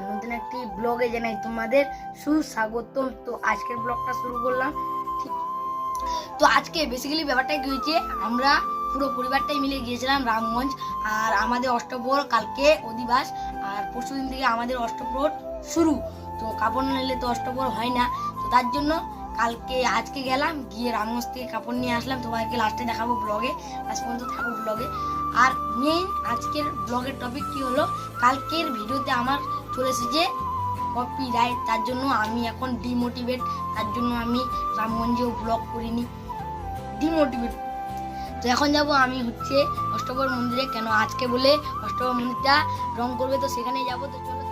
TV ব্লগে জানাই তোমাদের সুস্বাগতম। তো আজকের ব্লগটা শুরু করলাম। তো আজকে বেসিক্যালি ব্যাপারটা কি হয়েছে, আমরা পুরো পরিবারটাই মিলে গিয়েছিলাম রামগঞ্জ আর আমাদের অষ্টপ্রহর কালকে অধিবাস আর পরশু দিন থেকে আমাদের অষ্টপ্রহর শুরু। তো কাপড় নিলে তো অষ্টপ্রহর হয় না। তো তার জন্য কালকে, আজকে গেলাম, গিয়ে রামগঞ্জ থেকে কাপড় নিয়ে আসলাম। তোমাদেরকে লাস্টে দেখাবো ব্লগে আজ পর্যন্ত থাকো ব্লগে আর মেইন আজকের ব্লগের টপিক কি হলো? কালকের ভিডিওতে আমার চলে এসেছে কপি রাইট তার জন্য আমি এখন ডিমোটিভেট তার জন্য আমি রামগঞ্জেও ব্লগ করিনি। ডিমোটিভেট তো এখন যাব আমি হচ্ছে অষ্টপর মন্দিরে। কেন আজকে বলে অষ্টপর মন্দিরটা রং করবে তো সেখানে যাব। তো চলো